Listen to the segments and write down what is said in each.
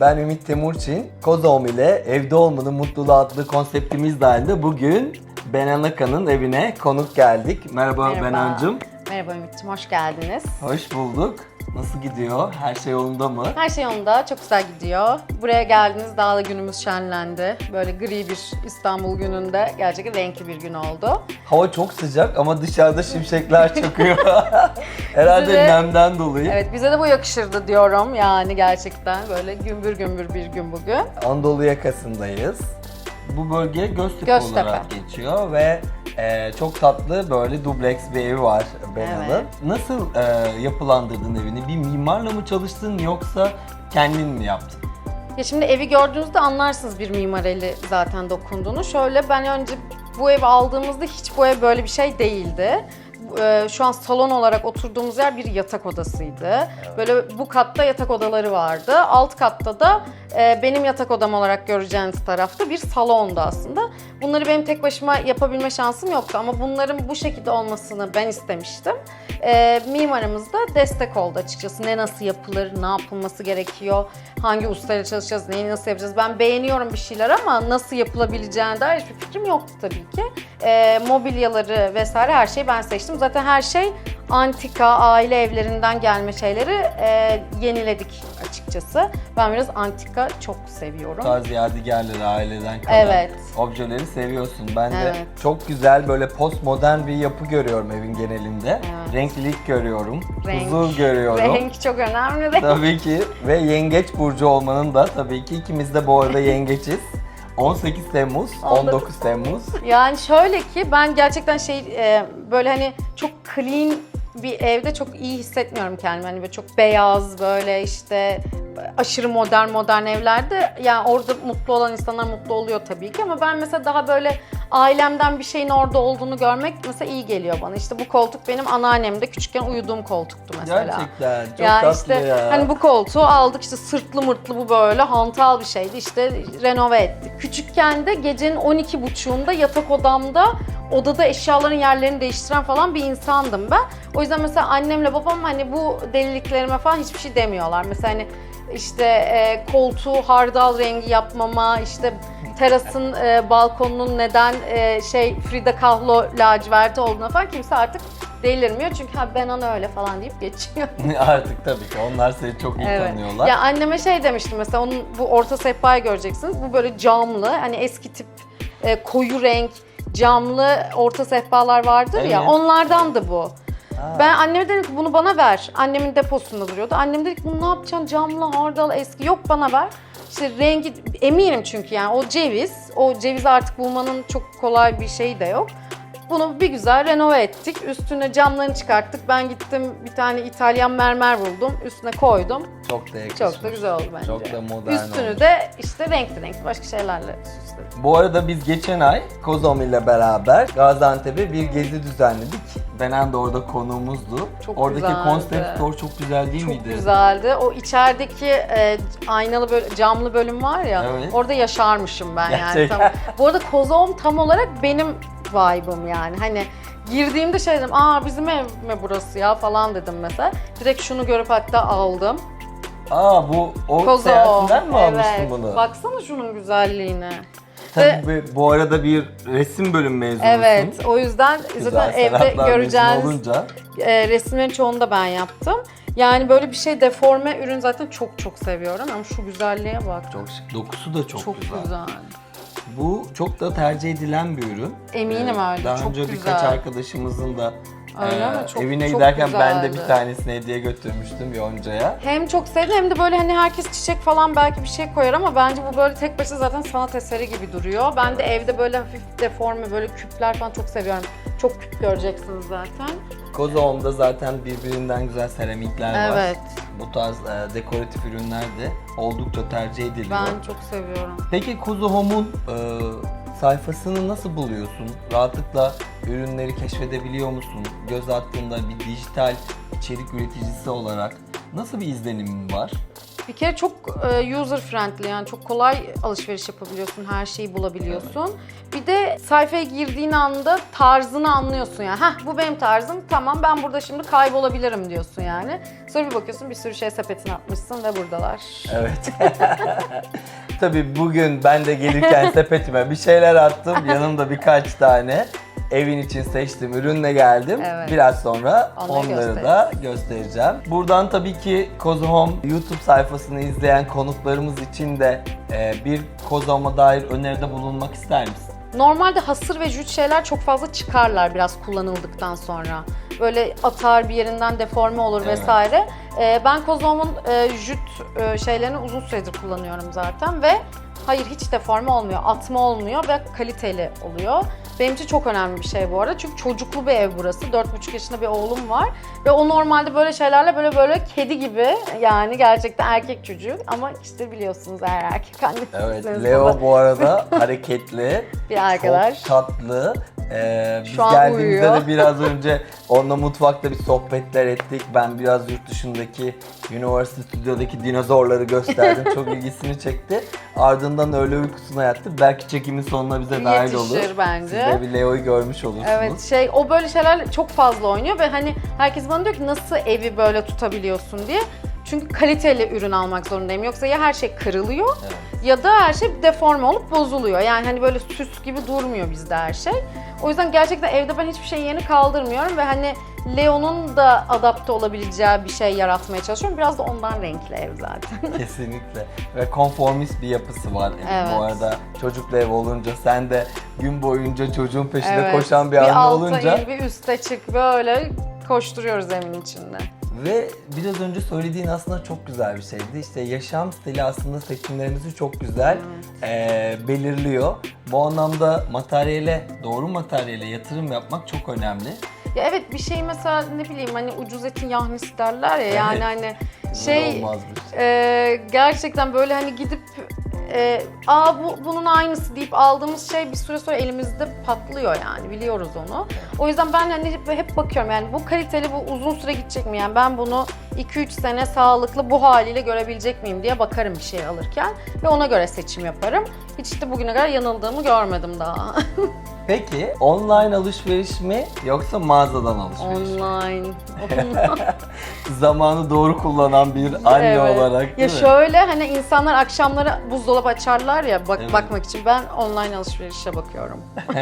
Ben Ümit Temurçin. Kozom ile Evde Olmanın Mutluluğu adlı konseptimiz dahilinde bugün Benan Akan'ın evine konuk geldik. Merhaba, Merhaba. Benancığım. Merhaba Ümit'ciğim, hoş geldiniz. Hoş bulduk. Nasıl gidiyor? Her şey yolunda mı? Her şey yolunda, çok güzel gidiyor. Buraya geldiniz, daha da günümüz şenlendi. Böyle gri bir İstanbul gününde gerçekten renkli bir gün oldu. Hava çok sıcak ama dışarıda şimşekler çakıyor. Herhalde de- nemden dolayı. Evet, bize de bu yakışırdı diyorum yani gerçekten. Böyle gümbür gümbür bir gün bugün. Anadolu yakasındayız. Bu bölge Göztepe, Göztepe. olarak geçiyor ve e, çok tatlı böyle dubleks bir evi var Benan'ın. Evet. Nasıl e, yapılandırdın evini? Bir mimarla mı çalıştın yoksa kendin mi yaptın? Ya şimdi evi gördüğünüzde anlarsınız bir mimar eli zaten dokunduğunu. Şöyle ben önce bu evi aldığımızda hiç bu ev böyle bir şey değildi. Ee, Şu an salon olarak oturduğumuz yer bir yatak odasıydı. Böyle bu katta yatak odaları vardı. Alt katta da e, benim yatak odam olarak göreceğiniz tarafta bir salondu aslında. Bunları benim tek başıma yapabilme şansım yoktu ama bunların bu şekilde olmasını ben istemiştim. E, mimarımız da destek oldu açıkçası. Ne nasıl yapılır, ne yapılması gerekiyor, hangi ustayla çalışacağız, neyi nasıl yapacağız. Ben beğeniyorum bir şeyler ama nasıl yapılabileceğine dair hiçbir fikrim yoktu tabii ki. E, mobilyaları vesaire her şeyi ben seçtim. Zaten her şey antika, aile evlerinden gelme şeyleri e, yeniledik açıkçası. Ben biraz antika çok seviyorum. Tarz yadigarları aileden kalan Evet. objeleri seviyorsun. Ben de Evet. çok güzel böyle postmodern bir yapı görüyorum evin genelinde. Evet. Renklilik görüyorum, Renk. huzur görüyorum. Renk çok önemli. Tabii ki ve yengeç burcu olmanın da tabii ki ikimiz de bu arada yengeçiz. 18 Temmuz, 19 Temmuz. Yani şöyle ki ben gerçekten şey e, böyle hani çok clean bir evde çok iyi hissetmiyorum kendimi. Hani böyle çok beyaz böyle işte aşırı modern modern evlerde yani orada mutlu olan insanlar mutlu oluyor tabii ki ama ben mesela daha böyle ailemden bir şeyin orada olduğunu görmek mesela iyi geliyor bana. İşte bu koltuk benim anneannemde küçükken uyuduğum koltuktu mesela. Gerçekten çok ya tatlı işte ya. hani bu koltuğu aldık işte sırtlı mırtlı bu böyle hantal bir şeydi işte renove ettik. Küçükken de gecenin 12.30'unda yatak odamda odada eşyaların yerlerini değiştiren falan bir insandım ben. O yüzden mesela annemle babam hani bu deliliklerime falan hiçbir şey demiyorlar. Mesela hani işte e, koltuğu hardal rengi yapmama, işte terasın e, balkonunun neden e, şey Frida Kahlo laciverti olduğuna falan kimse artık delirmiyor. Çünkü ha ben ana öyle falan deyip geçiyor. Artık tabii ki onlar seni çok iyi tanıyorlar. Ya anneme şey demiştim mesela onun bu orta sehpayı göreceksiniz. Bu böyle camlı hani eski tip e, koyu renk camlı orta sehpalar vardır ya Evet. onlardandı bu. Ben anneme dedim ki bunu bana ver. Annemin deposunda duruyordu. Annem dedi ki bunu ne yapacaksın camlı hardal eski yok bana ver. İşte rengi eminim çünkü yani o ceviz, o cevizi artık bulmanın çok kolay bir şeyi de yok. Bunu bir güzel renove ettik. Üstüne camlarını çıkarttık. Ben gittim bir tane İtalyan mermer buldum. Üstüne koydum. Çok da yakışmış. Çok da güzel oldu bence. Çok da modern Üstünü olmuş. de işte renkli renkli başka şeylerle süsledim. Bu arada biz geçen ay Kozom ile beraber Gaziantep'e bir gezi düzenledik. Benen de orada konuğumuzdu. Çok Oradaki güzeldi. concept store çok güzel değil Çok miydi? güzeldi. O içerideki e, aynalı böyle camlı bölüm var ya. Evet. Orada yaşarmışım ben yani. Gerçekten. Tam, bu arada Kozom tam olarak benim vibe'ım yani. Hani girdiğimde şey dedim, aa bizim ev mi burası ya falan dedim mesela. Direkt şunu görüp hatta aldım. Aa bu o Kozom. seyahatinden mi almıştın evet. bunu? Baksana şunun güzelliğine. Tabii bu- arada bir resim bölüm mezunusun. Evet, o yüzden Güzel, zaten evde sanatlar olunca e, resimlerin çoğunu da ben yaptım. Yani böyle bir şey deforme ürün zaten çok çok seviyorum ama şu güzelliğe bak. çok şık. Dokusu da çok, Çok güzel. güzel. Bu çok da tercih edilen bir ürün. Eminim Ee, öyle, Daha çok önce güzel. birkaç arkadaşımızın da Öyle e, mi? Çok- evine çok giderken ben de bir tanesini hediye götürmüştüm Yonca'ya. Hem çok sevdim hem de böyle hani herkes çiçek falan belki bir şey koyar ama bence bu böyle tek başına zaten sanat eseri gibi duruyor. Ben de evde böyle hafif deforme böyle küpler falan çok seviyorum. Çok küp göreceksiniz zaten. Kozom'da zaten birbirinden güzel seramikler var. Evet. Bu tarz e, dekoratif ürünler de oldukça tercih ediliyor. Ben çok seviyorum. Peki Kuzu Home'un e, sayfasını nasıl buluyorsun? Rahatlıkla ürünleri keşfedebiliyor musun? Göz attığında bir dijital içerik üreticisi olarak nasıl bir izlenimin var? Bir kere çok e, user friendly yani çok kolay alışveriş yapabiliyorsun, her şeyi bulabiliyorsun. Bir de sayfaya girdiğin anda tarzını anlıyorsun yani. Hah bu benim tarzım tamam ben burada şimdi kaybolabilirim diyorsun yani. Sonra bir bakıyorsun bir sürü şey sepetine atmışsın ve buradalar. Evet. Tabii bugün ben de gelirken sepetime bir şeyler attım. Yanımda birkaç tane evin için seçtiğim ürünle geldim. Evet. Biraz sonra Onları onları gösteririz. da göstereceğim. Buradan tabii ki Kozu Home YouTube sayfasını izleyen konuklarımız için de e, bir Kozu Home'a dair öneride bulunmak ister misin? Normalde hasır ve jüt şeyler çok fazla çıkarlar biraz kullanıldıktan sonra. Böyle atar bir yerinden deforme olur Evet. vesaire. Ee, ben Kozom'un e, jüt e, şeylerini uzun süredir kullanıyorum zaten ve hayır hiç deforme olmuyor, atma olmuyor ve kaliteli oluyor. Benim için çok önemli bir şey bu arada çünkü çocuklu bir ev burası. 4,5 yaşında bir oğlum var ve o normalde böyle şeylerle böyle böyle kedi gibi yani gerçekten erkek çocuğu ama işte biliyorsunuz her erkek annesiniz. Evet, Leo bu arada hareketli, bir arkadaş. çok tatlı. Ee, biz Şu an geldiğimizde uyuyor. de biraz önce onunla mutfakta bir sohbetler ettik. Ben biraz yurt dışındaki Universal Studio'daki dinozorları gösterdim. çok ilgisini çekti. Ardından öğle uykusuna yattı. Belki çekimin sonuna bize dahil olur. Yetişir bence. Siz de bir Leo'yu görmüş olursunuz. Evet şey o böyle şeyler çok fazla oynuyor ve hani herkes bana diyor ki nasıl evi böyle tutabiliyorsun diye. Çünkü kaliteli ürün almak zorundayım. Yoksa ya her şey kırılıyor Evet. ya da her şey deforme olup bozuluyor. Yani hani böyle süs gibi durmuyor bizde her şey. O yüzden gerçekten evde ben hiçbir şeyi yeni kaldırmıyorum ve hani Leo'nun da adapte olabileceği bir şey yaratmaya çalışıyorum. Biraz da ondan renkli ev zaten. Kesinlikle. Ve konformist bir yapısı var. evin. Evet. Bu arada çocuklu ev olunca sen de gün boyunca çocuğun peşinde Evet. koşan bir, bir anne alta olunca in, bir üste çık böyle koşturuyoruz evin içinde. Ve biraz önce söylediğin aslında çok güzel bir şeydi. İşte yaşam stili aslında seçimlerimizi çok güzel eee, belirliyor. Bu anlamda materyale, doğru materyale yatırım yapmak çok önemli. Ya evet bir şey mesela ne bileyim hani ucuz etin yahnisi derler ya yani Evet. hani şey şey. e, gerçekten böyle hani gidip e, aa bu bunun aynısı deyip aldığımız şey bir süre sonra elimizde patlıyor yani. Biliyoruz onu. O yüzden ben hani hep, hep bakıyorum. Yani bu kaliteli bu uzun süre gidecek mi? Yani ben bunu 2-3 sene sağlıklı bu haliyle görebilecek miyim diye bakarım bir şey alırken ve ona göre seçim yaparım. Hiç de bugüne kadar yanıldığımı görmedim daha. Peki online alışveriş mi yoksa mağazadan alışveriş mi? Online. Zamanı doğru kullanan bir anne Evet. olarak Ya değil mi? şöyle hani insanlar akşamları buzdolabı açarlar ya bak, Evet. bakmak için ben online alışverişe bakıyorum.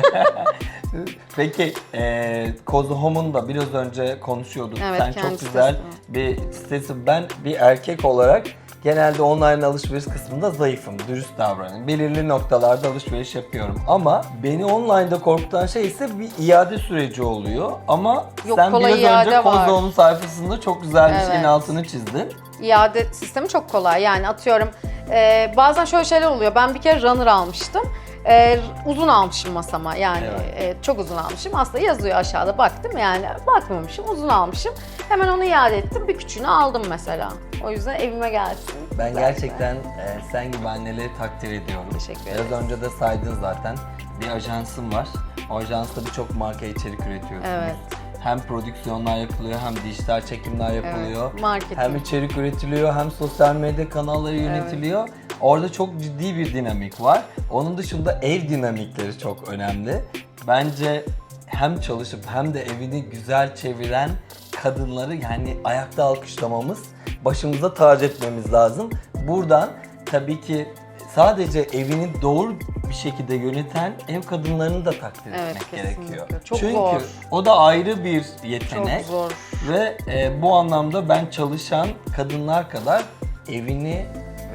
Peki e, Kozu Home'un da biraz önce konuşuyorduk. Evet, Sen çok güzel sitesi. bir sitesi. Ben bir erkek olarak genelde online alışveriş kısmında zayıfım, dürüst davranıyorum. Belirli noktalarda alışveriş yapıyorum. Ama beni online'da korkutan şey ise bir iade süreci oluyor. Ama Yok, sen kolay biraz iade önce var. Home sayfasında çok güzel bir şeyin Evet. altını çizdin. İade sistemi çok kolay yani atıyorum e, bazen şöyle şeyler oluyor ben bir kere runner almıştım. E, uzun almışım masama yani Evet. e, çok uzun almışım aslında yazıyor aşağıda baktım yani bakmamışım uzun almışım hemen onu iade ettim bir küçüğünü aldım mesela o yüzden evime gelsin. Ben Zaten. gerçekten e, sen gibi anneleri takdir ediyorum. Teşekkür Biraz ederiz. önce de saydın zaten. Bir ajansım var. O ajansta birçok marka içerik üretiyorsunuz. Evet. Hem prodüksiyonlar yapılıyor, hem dijital çekimler yapılıyor. Evet, marketing. Hem içerik üretiliyor, hem sosyal medya kanalları yönetiliyor. Orada çok ciddi bir dinamik var. Onun dışında ev dinamikleri çok önemli. Bence hem çalışıp hem de evini güzel çeviren kadınları yani ayakta alkışlamamız, başımıza tac etmemiz lazım. Buradan tabii ki sadece evini doğru bir şekilde yöneten ev kadınlarını da takdir Evet, etmek kesinlikle. gerekiyor. Çok Çünkü zor. o da ayrı bir Çok yetenek. zor. Ve e, bu anlamda ben çalışan kadınlar kadar evini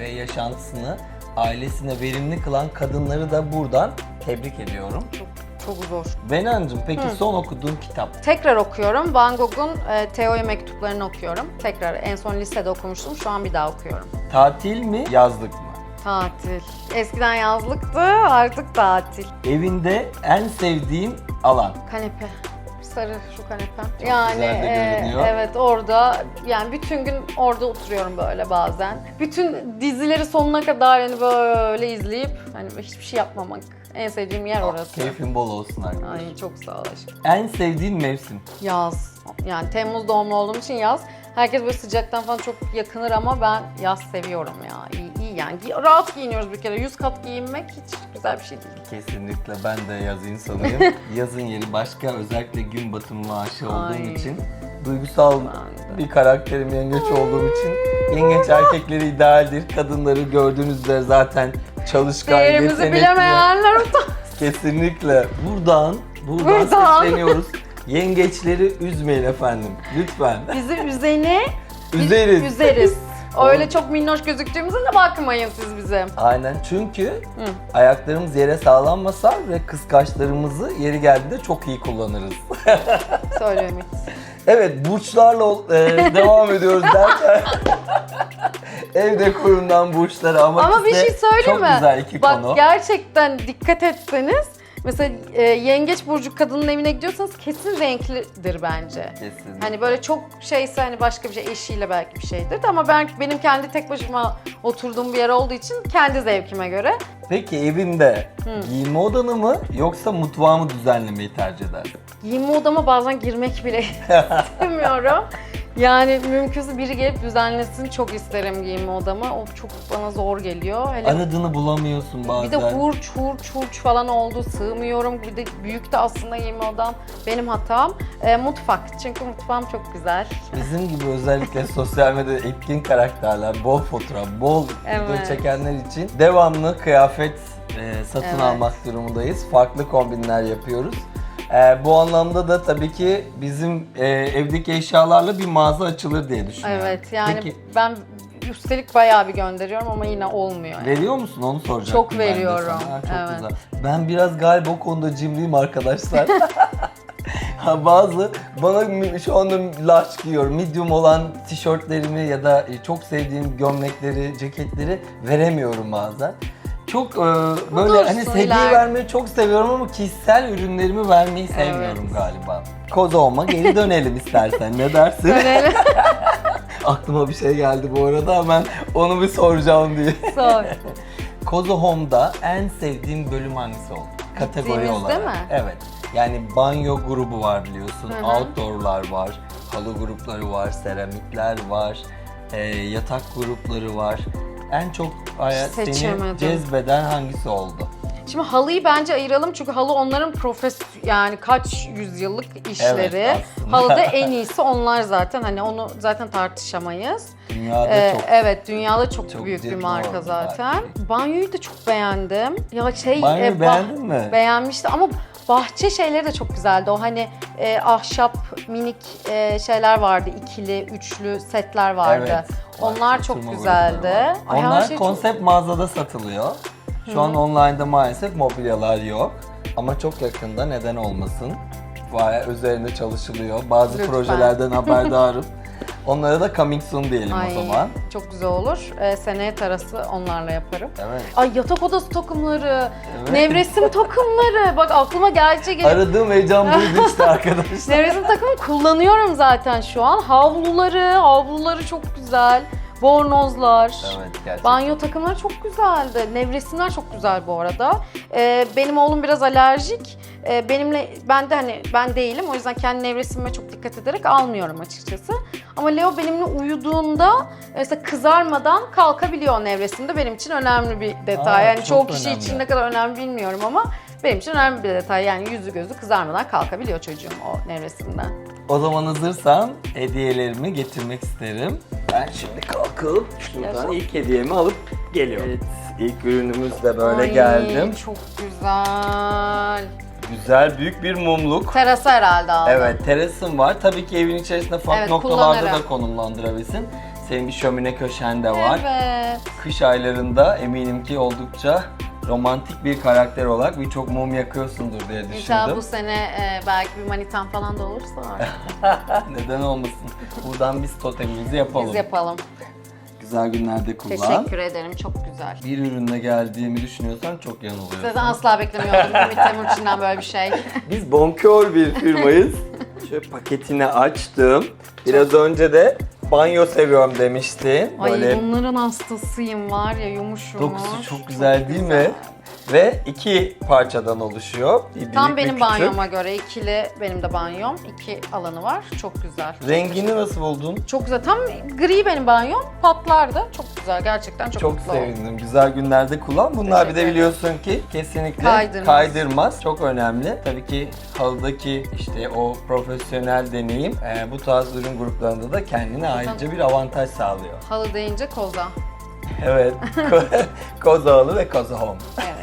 ve yaşantısını ailesine verimli kılan kadınları da buradan tebrik ediyorum. Çok, çok zor. Benancığım peki son okuduğun kitap? Tekrar okuyorum. Van Gogh'un e, Teo'ya mektuplarını okuyorum. Tekrar en son lisede okumuştum. Şu an bir daha okuyorum. Tatil mi, yazlık mı? Tatil. Eskiden yazlıktı, artık tatil. Evinde en sevdiğin alan. Kanepe. Sarı şu kanepem. Çok yani güzel de e, görünüyor. evet orada yani bütün gün orada oturuyorum böyle bazen. Bütün dizileri sonuna kadar yani böyle izleyip hani hiçbir şey yapmamak. En sevdiğim yer orası. Keyfin bol olsun arkadaşlar. Ay çok sağ ol aşkım. En sevdiğin mevsim. Yaz. Yani Temmuz doğumlu olduğum için yaz. Herkes böyle sıcaktan falan çok yakınır ama ben yaz seviyorum ya. İyi, iyi yani. Rahat giyiniyoruz bir kere. Yüz kat giyinmek hiç güzel bir şey değil. Kesinlikle ben de yaz insanıyım. Yazın yeri başka özellikle gün batımına aşık olduğum Ay. için duygusal Ben de. bir karakterim yengeç olduğum için yengeç erkekleri idealdir. Kadınları gördüğünüz üzere zaten çalışkan, Değerimizi yetenekli. bilemeyenler utan. Kesinlikle. Buradan, buradan, Buradan. sesleniyoruz. Yengeçleri üzmeyin efendim. Lütfen. Bizi üzeni biz Üzeriz. üzeriz. Öyle çok minnoş gözüktüğümüze de bakmayın siz bize. Aynen çünkü ayaklarımız yere sağlam basar ve kıskaçlarımızı yeri geldiğinde çok iyi kullanırız. Ümit. Evet burçlarla e, devam ediyoruz derken evde kurumdan burçlara ama, Ama bir şey söyleyeyim çok mi? güzel iki Bak konu. gerçekten dikkat etseniz mesela e, yengeç burcu kadının evine gidiyorsanız kesin renklidir bence. Kesin. Hani böyle çok şeyse hani başka bir şey eşiyle belki bir şeydir de ama ben benim kendi tek başıma oturduğum bir yer olduğu için kendi zevkime göre Peki evinde giyinme odanı mı yoksa mutfağı mı düzenlemeyi tercih edersin? giyinme odama bazen girmek bile istemiyorum. Yani mümkünse biri gelip düzenlesin çok isterim giyinme odamı. O çok bana zor geliyor. Hele Aradığını bulamıyorsun bazen. Bir de hurç hurç hurç falan oldu sığmıyorum. Bir de büyük de aslında giyinme odam benim hatam. Ee, mutfak çünkü mutfağım çok güzel. Bizim gibi özellikle sosyal medyada etkin karakterler, bol fotoğraf, bol video Evet. çekenler için devamlı kıyafet e, satın Evet. almak durumundayız. Farklı kombinler yapıyoruz. E, bu anlamda da tabii ki bizim e, evdeki eşyalarla bir mağaza açılır diye düşünüyorum. Evet yani Peki ben üstelik bayağı bir gönderiyorum ama yine olmuyor. Yani. veriyor musun onu soracaktım Çok ben de veriyorum, sana. Ha, Çok evet. güzel. Ben biraz galiba o konuda cimriyim arkadaşlar. Ha, bazı bana mi- şu anda large giyiyorum. Medium olan tişörtlerimi ya da e, çok sevdiğim gömlekleri, ceketleri veremiyorum bazen. Çok e, böyle hani hediye iler- vermeyi çok seviyorum ama kişisel ürünlerimi vermeyi sevmiyorum galiba. Kozolma geri dönelim istersen ne dersin? Dönelim. Aklıma bir şey geldi bu arada hemen onu bir soracağım diye. Sor. Kozo Home'da en sevdiğim bölüm hangisi oldu? Kategori Gittiğimizde olarak. mi? Evet. Yani banyo grubu var biliyorsun. Hı hı. Outdoor'lar var. Halı grupları var. Seramikler var. e, yatak grupları var. En çok seni Seçemedim. cezbeden hangisi oldu? Şimdi halıyı bence ayıralım çünkü halı onların profes yani kaç yüzyıllık işleri. Evet, aslında. Halıda en iyisi onlar zaten. Hani onu zaten tartışamayız. Dünyada Ee, çok evet dünyada çok, çok büyük bir ciddi marka oldu zaten. Banyoyu da çok beğendim. Ya şey Banyoyu bah- beğendin mi? Beğenmişti ama bahçe şeyleri de çok güzeldi. O hani e, ahşap minik e, şeyler vardı. ikili, üçlü setler vardı. Evet. Onlar çok oturma güzeldi. grupları var. Ay, her Onlar şey çok- konsept mağazada satılıyor. Şu an online'da maalesef mobilyalar yok. Ama çok yakında neden olmasın. Baya üzerinde çalışılıyor. Bazı Lütfen. projelerden haberdarım. Onlara da coming soon diyelim Ay, o zaman. Çok güzel olur. Ee, seneye terası onlarla yaparım. Evet. Ay yatak odası takımları, Evet. nevresim takımları. Bak aklıma gelecek. geliyor. Aradığım heyecan buydu işte arkadaşlar. Nevresim takımı kullanıyorum zaten şu an. Havluları, havluları çok güzel. Bornozlar. evet gerçekten. Banyo takımları çok güzeldi. Nevresimler çok güzel bu arada. Ee, benim oğlum biraz alerjik. Ee, benimle ben de hani ben değilim. O yüzden kendi nevresimime çok dikkat ederek almıyorum açıkçası. Ama Leo benimle uyuduğunda mesela kızarmadan kalkabiliyor nevresimde. Benim için önemli bir detay. Aa, yani çok çoğu kişi önemli. için ne kadar önemli bilmiyorum ama benim için önemli bir detay. Yani yüzü gözü kızarmadan kalkabiliyor çocuğum o nevresimden. O zaman hazırsan hediyelerimi getirmek isterim. Ben şimdi kalkıp şuradan ilk hediyemi alıp geliyorum. Evet, ilk ürünümüz de böyle Ay, geldim. Çok güzel. Güzel büyük bir mumluk. Terası herhalde aldım. Evet, terasın var. Tabii ki evin içerisinde farklı Evet, noktalarda kullanırım. da konumlandırabilirsin. Senin bir şömine köşen de var. Evet. Kış aylarında eminim ki oldukça romantik bir karakter olarak birçok mum yakıyorsundur diye İnşallah düşündüm. bu sene e, belki bir manitan falan da olursa Neden olmasın? Buradan biz totemimizi yapalım. biz yapalım. Güzel günlerde kullan. Teşekkür ederim. Çok güzel. Bir ürünle geldiğimi düşünüyorsan çok yanılıyorsun. Zaten asla beklemiyordum Ümit Temurçin'den böyle bir şey. Biz bonkör bir firmayız. Şöyle paketini açtım. Biraz önce de banyo seviyorum demiştin. Ay Böyle bunların hastasıyım var ya yumuş yumuş. dokusu çok güzel değil mi? Ve iki parçadan oluşuyor. Bir büyük, Tam bir benim küçük. banyoma göre ikili benim de banyom. iki alanı var. Çok güzel. Rengini nasıl buldun? Çok güzel. Tam gri benim banyom. Patlardı. Çok güzel. Gerçekten çok, Çok mutlu oldum. sevindim. Güzel günlerde kullan. Bunlar bir de Teşekkür biliyorsun ki kesinlikle Kaydırmaz. kaydırmaz. Çok önemli. Tabii ki halıdaki işte o profesyonel deneyim e, bu tarz ürün gruplarında da kendine ayrıca bir avantaj sağlıyor. Halı deyince koza. Evet. Koza halı ve Koza Home. Evet.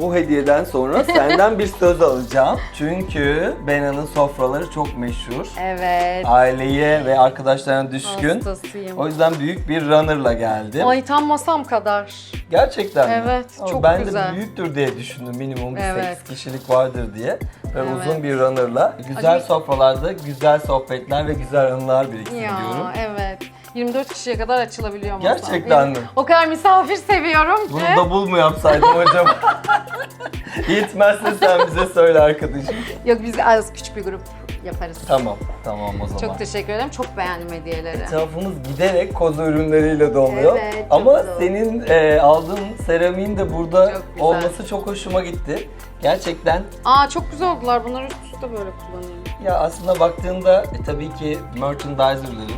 Bu hediyeden sonra senden bir söz alacağım. Çünkü Bena'nın sofraları çok meşhur. Evet. Aileye ve arkadaşlarına düşkün. Hastasıyım. O yüzden büyük bir runner'la geldim. Ay tam masam kadar. Gerçekten mi? Evet, Ama çok ben güzel. de büyüktür diye düşündüm. Minimum bir Evet. 8 kişilik vardır diye. Ve Evet. uzun bir runner'la güzel Acı- sofralarda güzel sohbetler ve güzel anılar biriksin Ya diyorum. evet. 24 kişiye kadar açılabiliyor masam. Gerçekten mi? O kadar misafir seviyorum ki. Bunu double mu yapsaydım acaba? Yetmezse sen bize söyle arkadaşım. Yok biz az küçük bir grup yaparız. Tamam, tamam o zaman. Çok teşekkür ederim. Çok beğendim hediyeleri. Etrafımız giderek koza ürünleriyle doluyor. Evet, çok Ama güzel. senin e, aldığın seramiğin de burada Çok güzel. olması çok hoşuma gitti. Gerçekten Aa çok güzel oldular. Bunları üst üste böyle kullanıyorum. ya aslında baktığında e, tabii ki merchandiser'ların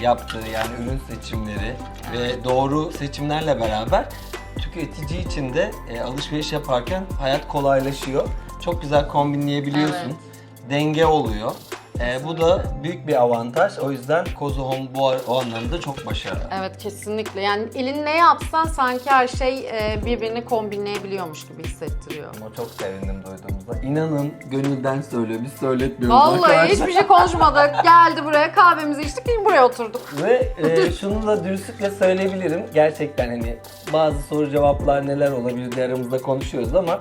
yaptığı yani ürün seçimleri ve doğru seçimlerle beraber tüketici için de e, alışveriş yaparken hayat kolaylaşıyor. Çok güzel kombinleyebiliyorsun. Denge oluyor. E, bu da büyük bir avantaj. O yüzden Kozo Home bu o anlamda çok başarılı. Evet kesinlikle. Yani elin ne yapsan sanki her şey e, birbirini kombinleyebiliyormuş gibi hissettiriyor. Ama çok sevindim duyduğumuzda. İnanın gönülden söylüyor. Biz söyletmiyoruz Vallahi arkadaşlar. hiçbir şey konuşmadık. Geldi buraya kahvemizi içtik buraya oturduk. Ve e, şunu da dürüstlükle söyleyebilirim. Gerçekten hani bazı soru cevaplar neler olabilir diye aramızda konuşuyoruz ama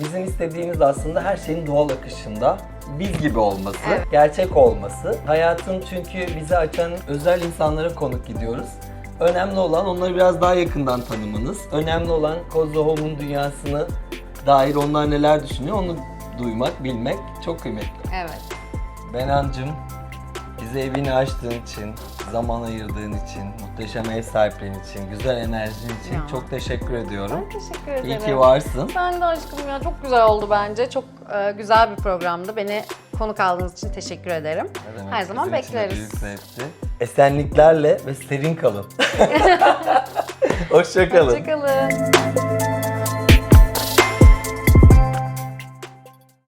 bizim istediğimiz aslında her şeyin doğal akışında biz gibi olması, Evet. gerçek olması. Hayatın çünkü bizi açan özel insanlara konuk gidiyoruz. Önemli olan onları biraz daha yakından tanımanız. Önemli olan Kozo Home'un dünyasını dair onlar neler düşünüyor onu duymak, bilmek çok kıymetli. Evet. Benancım, bize evini açtığın için, zaman ayırdığın için, muhteşem ev sahipliğin için, güzel enerjin için Ya. çok teşekkür ediyorum. Ben teşekkür ederim. İyi ki varsın. Sen de aşkım ya çok güzel oldu bence. Çok e, güzel bir programdı. Beni konuk aldığınız için teşekkür ederim. Ne demek, Her zaman bizim için de bekleriz. Büyük zevkti. Esenliklerle ve serin kalın. Hoşça kalın. Hoşçakalın.